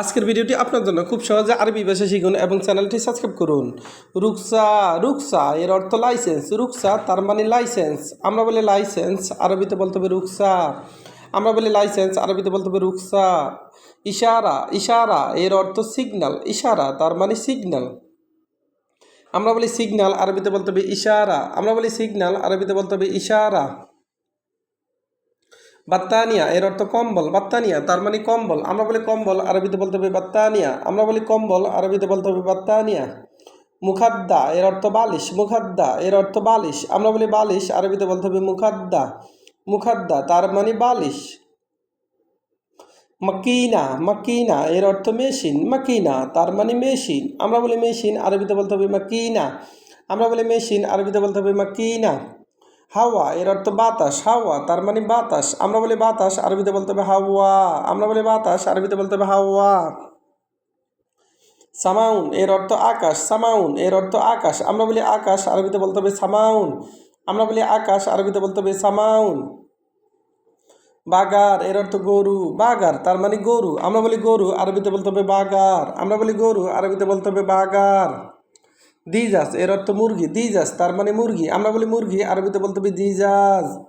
আজকের ভিডিওটি আপনার জন্য খুব সহজে আরবি ভাষা শিখুন এবং চ্যানেলটি সাবস্ক্রাইব করুন। রুকসা রুকসা, এর অর্থ লাইসেন্স রুকসা, তার মানে লাইসেন্স আমরা বলি লাইসেন্স আরবিতে বলতে হবে রুকসা। আমরা বলি লাইসেন্স আরবিতে বলতে হবে রুকসা। ইশারা ইশারা, এর অর্থ সিগনাল ইশারা, তার মানে সিগনাল আমরা বলি সিগনাল আরবিতে বলতে হবে ইশারা। আমরা বলি সিগনাল আরবিতে বলতে হবে ইশারা। বাত্তানিয়া, এর অর্থ কম্বল। বাত্তানিয়া, তার মানে কম্বল। আমরা বলি কম্বল, আরবিতে বলতে হবে বাত্তানিয়া। আমরা বলি কম্বল, আরবিতে বলতে হবে বাত্তানিয়া। মুখাদ্দা, এর অর্থ বালিশ। মুখাদ্দা, এর অর্থ বালিশ। আমরা বলি বালিশ, আরবিতে বলতে হবে মুখাদ্দা। মুখাদ্দা, তার মানে বালিশ। মাকিনা মাকিনা, এর অর্থ মেশিন। মাকিনা, তার মানে মেশিন। আমরা বলি মেশিন, আরবিতে বলতে হবে মাকিনা। আমরা বলি মেশিন, আরবিতে বলতে হবে মাকিনা। হাওয়া, এর অর্থ বাতাস, হাওয়া, তার মানে বাতাস। আমরা বলি বাতাস, আরবিতে বলতে হবে হাওয়া। আমরা বলি বাতাস, আরবিতে বলতে হবে হাওয়া। সামাউন, এর অর্থ আকাশ। সামাউন, এর অর্থ আকাশ। আমরা বলি আকাশ, আরবিতে বলতে হবে সামাউন। আমরা বলি আকাশ, আরবিতে বলতে হবে সামাউন। বাগার, এর অর্থ গরু। বাগার, তার মানে গরু। আমরা বলি গরু, আরবিতে বলতে হবে বাগার। আমরা বলি গরু, আরবিতে বলতে হবে বাগার। দিজাস এর অর্থ মুরগি দিজাস তার মানে মুরগি। আমরা বলি মুরগি, আরবিতে বলতে হবে দিজাজ।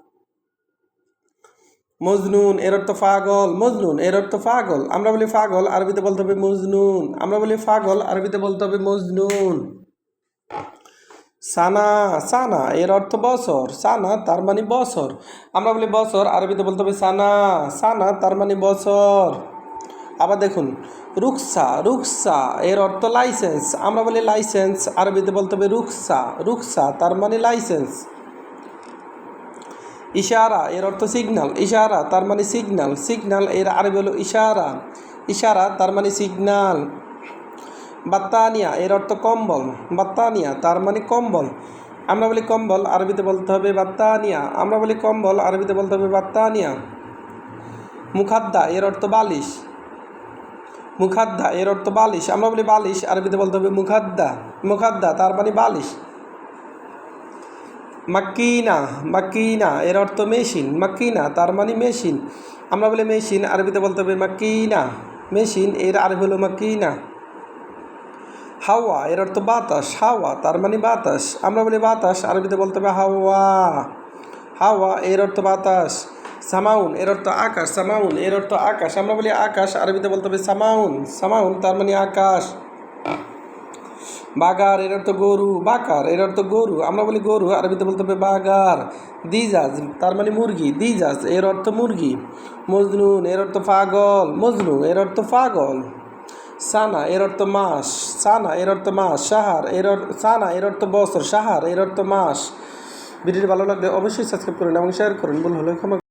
মজনুন, এর অর্থ পাগল, মজনুন, এর অর্থ পাগল। আমরা বলি পাগল, আরবিতে বলতে হবে মজনুন। আমরা বলি পাগল, আরবিতে বলতে হবে মজনুন। সানা সানা, এর অর্থ বছর। সানা, তার মানে বছর। আমরা বলি বছর, আরবিতে বলতে হবে সানা। সানা, তার মানে বছর। আবার দেখুন রুকসা রুকসা এর অর্থ লাইসেন্স আমরা বলি লাইসেন্স আরবিতে বলতে হবে রুকসা রুকসা তার মানে লাইসেন্স ইশারা, এর অর্থ সিগনাল ইশারা, তার মানে সিগনাল সিগনাল এর আরবি হলো ইশারা। ইশারা, তার মানে সিগন্যাল বাত্তানিয়া, এর অর্থ কম্বল। বাত্তানিয়া, তার মানে কম্বল। আমরা বলি কম্বল, আরবিতে বলতে হবে বাত্তানিয়া। আমরা বলি কম্বল, আরবিতে বলতে হবে বাত্তানিয়া। মুখাদ্দা, এর অর্থ বালিশ। মুখাদ্দা, এর অর্থ বালিশ। আমরা বলি বালিশ, আরবিতে বলতে হবে মুখাদ্দা। মুখাদ্দা, তার মানে বালিশ। মাক্কিনা মাকিনা এর অর্থ মেশিন। মাক্কিনা, তার মানে মেশিন। আমরা বলি মেশিন, আরবিতে বলতে হবে মাকিনা মেশিন, এর আরবি হলো মাক্কিনা। হাওয়া, এর অর্থ বাতাস। হাওয়া, তার মানে বাতাস। আমরা বলি বাতাস, আরবিতে বলতে হবে হাওয়া। হাওয়া, এর অর্থ বাতাস। সামাউন এর অর্থ আকাশ সামাউন এর অর্থ আকাশ আমরা বলি আকাশ আরবিতে বলতে হবে সামাউন সামাউন তার মানে আকাশ বাগার এর অর্থ গরু বাকার এর অর্থ গরু আমরা বলি গরু আরবিতে বলতে হবে বাগার দিজাজ তার মানে মুরগি দিজাজ এর অর্থ মুরগি মজনুন এর অর্থ পাগল মজনু এর অর্থ পাগল সানা এর অর্থ মাস সানা এর অর্থ মাস সাহার এর অর্থ সানা এর অর্থ বছর সাহার এর অর্থ মাস ভিডিওটি ভালো লাগলে অবশ্যই সাবস্ক্রাইব করুন এবং শেয়ার করুন ভুল হলে ক্ষমা